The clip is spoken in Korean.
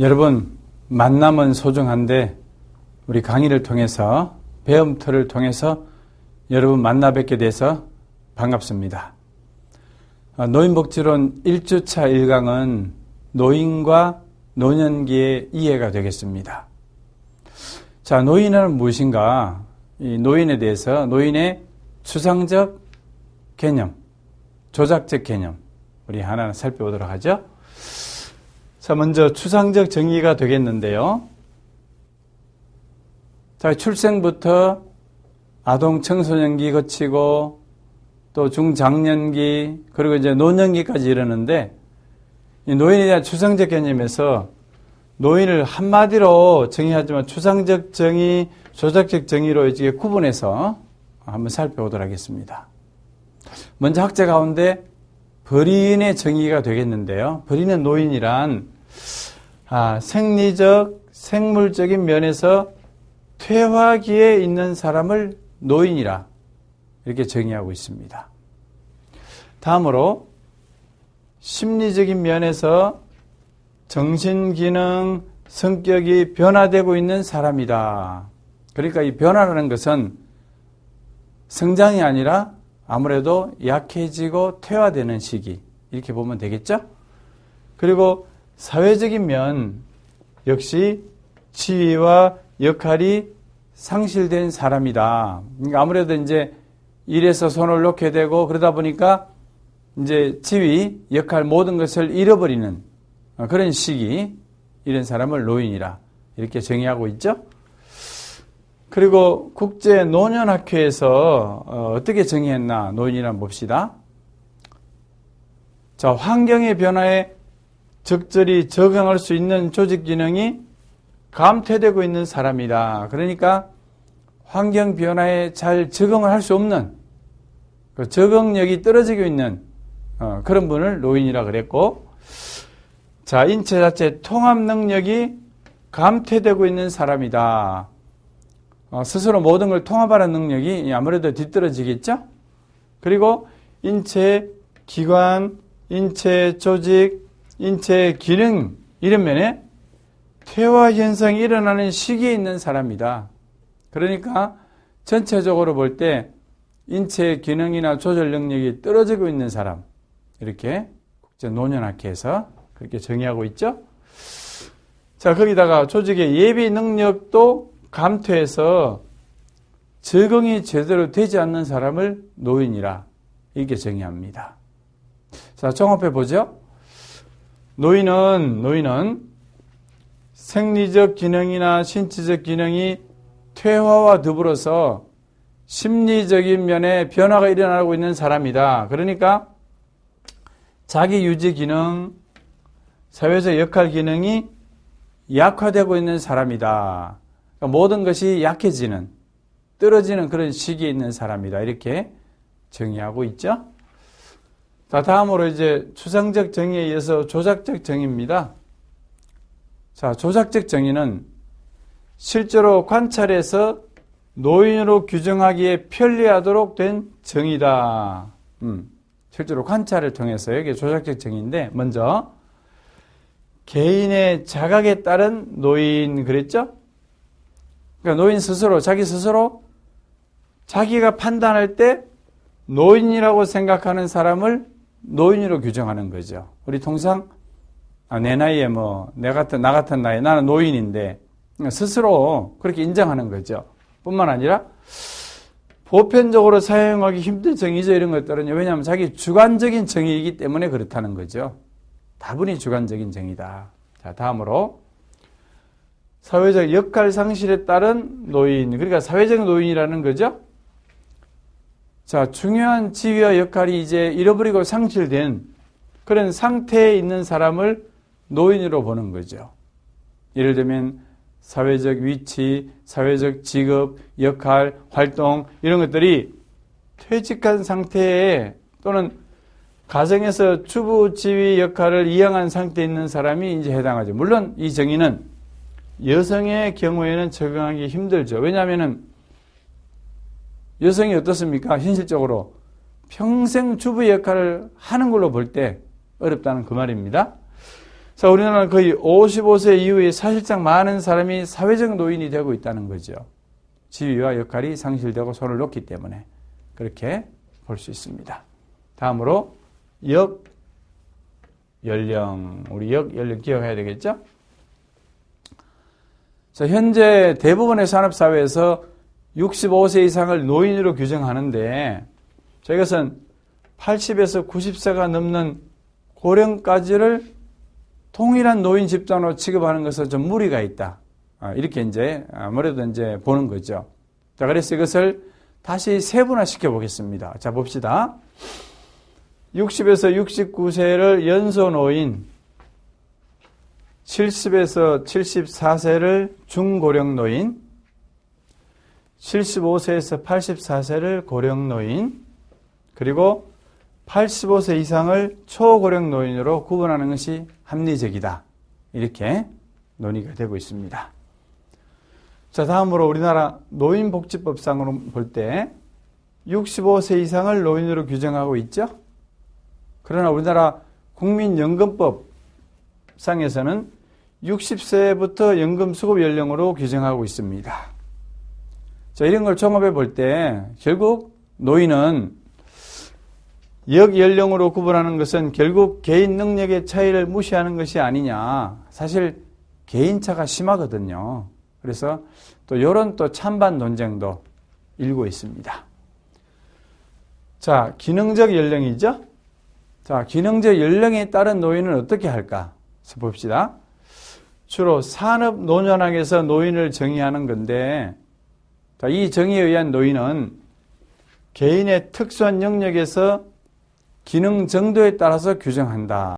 여러분, 만남은 소중한데 우리 강의를 통해서 배움터를 통해서 여러분 만나 뵙게 돼서 반갑습니다. 아, 노인복지론 1주차 1강은 노인과 노년기의 이해가 되겠습니다. 자, 노인은 무엇인가? 이 노인에 대해서 노인의 추상적 개념, 조작적 개념, 우리 하나 살펴보도록 하죠. 자, 먼저 추상적 정의가 되겠는데요. 자, 출생부터 아동 청소년기 거치고 또 중장년기 그리고 이제 노년기까지 이르는데 이 노인에 대한 추상적 개념에서 노인을 한마디로 정의하지만 추상적 정의, 조작적 정의로 이제 구분해서 한번 살펴보도록 하겠습니다. 먼저 학자 가운데 벌인의 정의가 되겠는데요. 벌인은 노인이란 아, 생리적, 생물적인 면에서 퇴화기에 있는 사람을 노인이라 이렇게 정의하고 있습니다. 다음으로 심리적인 면에서 정신기능, 성격이 변화되고 있는 사람이다. 그러니까 이 변화라는 것은 성장이 아니라 아무래도 약해지고 퇴화되는 시기. 이렇게 보면 되겠죠? 그리고 사회적인 면 역시 지위와 역할이 상실된 사람이다. 그러니까 아무래도 이제 일에서 손을 놓게 되고 그러다 보니까 이제 지위, 역할 모든 것을 잃어버리는 그런 시기 이런 사람을 노인이라 이렇게 정의하고 있죠. 그리고 국제 노년학회에서 어, 어떻게 정의했나 노인이란 봅시다. 자, 환경의 변화에 적절히 적응할 수 있는 조직 기능이 감퇴되고 있는 사람이다. 그러니까 환경 변화에 잘 적응을 할 수 없는 그 적응력이 떨어지고 있는 어, 그런 분을 노인이라 그랬고 자 인체 자체 통합 능력이 감퇴되고 있는 사람이다. 어, 스스로 모든 걸 통합하는 능력이 아무래도 뒤떨어지겠죠. 그리고 인체 기관, 인체 조직, 인체 기능 이런 면에 퇴화 현상이 일어나는 시기에 있는 사람이다. 그러니까 전체적으로 볼 때 인체 기능이나 조절 능력이 떨어지고 있는 사람 이렇게 국제 노년학회에서 그렇게 정의하고 있죠. 자 거기다가 조직의 예비 능력도 감퇴해서 적응이 제대로 되지 않는 사람을 노인이라 이렇게 정의합니다. 자 종합해 보죠. 노인은 노인은 생리적 기능이나 신체적 기능이 퇴화와 더불어서 심리적인 면에 변화가 일어나고 있는 사람이다. 그러니까 자기 유지 기능, 사회적 역할 기능이 약화되고 있는 사람이다. 그러니까 모든 것이 약해지는, 떨어지는 그런 시기에 있는 사람이다. 이렇게 정의하고 있죠. 자, 다음으로 이제 추상적 정의에 의해서 조작적 정의입니다. 자, 조작적 정의는 실제로 관찰해서 노인으로 규정하기에 편리하도록 된 정의다. 음, 실제로 관찰을 통해서 이게 조작적 정의인데 먼저 개인의 자각에 따른 노인 그랬죠? 그러니까 노인 스스로 자기 스스로 자기가 판단할 때 노인이라고 생각하는 사람을 노인으로 규정하는 거죠. 우리 통상 아, 내 나이에 뭐, 내 같은, 나 같은 나이, 나는 노인인데, 스스로 그렇게 인정하는 거죠. 뿐만 아니라, 보편적으로 사용하기 힘든 정의죠, 이런 것들은요. 왜냐하면 자기 주관적인 정의이기 때문에 그렇다는 거죠. 다분히 주관적인 정의다. 자, 다음으로, 사회적 역할 상실에 따른 노인, 그러니까 사회적 노인이라는 거죠. 자, 중요한 지위와 역할이 이제 잃어버리고 상실된 그런 상태에 있는 사람을 노인으로 보는 거죠. 예를 들면 사회적 위치, 사회적 직업, 역할, 활동 이런 것들이 퇴직한 상태에 또는 가정에서 주부 지위 역할을 이행한 상태에 있는 사람이 이제 해당하죠. 물론 이 정의는 여성의 경우에는 적용하기 힘들죠. 왜냐하면 여성이 어떻습니까? 현실적으로 평생 주부 역할을 하는 걸로 볼 때 어렵다는 그 말입니다. 자, 우리나라는 거의 55세 이후에 사실상 많은 사람이 사회적 노인이 되고 있다는 거죠. 지위와 역할이 상실되고 손을 놓기 때문에 그렇게 볼 수 있습니다. 다음으로 역 연령 우리 역 연령 기억해야 되겠죠? 자, 현재 대부분의 산업 사회에서 65세 이상을 노인으로 규정하는데 자, 이것은 80에서 90세가 넘는 고령까지를 동일한 노인 집단으로 취급하는 것은 좀 무리가 있다. 아, 이렇게 이제 아무래도 이제 보는 거죠. 자, 그래서 이것을 다시 세분화 시켜 보겠습니다. 자, 봅시다. 60에서 69세를 연소 노인, 70에서 74세를 중고령 노인, 75세에서 84세를 고령 노인, 그리고 85세 이상을 초고령 노인으로 구분하는 것이 합리적이다. 이렇게 논의가 되고 있습니다. 자, 다음으로 우리나라 노인복지법상으로 볼 때 65세 이상을 노인으로 규정하고 있죠? 그러나 우리나라 국민연금법 상에서는 60세부터 연금 수급 연령으로 규정하고 있습니다. 자, 이런 걸 종합해 볼 때 결국 노인은 역 연령으로 구분하는 것은 결국 개인 능력의 차이를 무시하는 것이 아니냐. 사실 개인차가 심하거든요. 그래서 또 이런 또 찬반 논쟁도 일고 있습니다. 자, 기능적 연령이죠? 자, 기능적 연령에 따른 노인은 어떻게 할까? 봅시다. 주로 산업 노년학에서 노인을 정의하는 건데, 자, 이 정의에 의한 노인은 개인의 특수한 영역에서 기능 정도에 따라서 규정한다.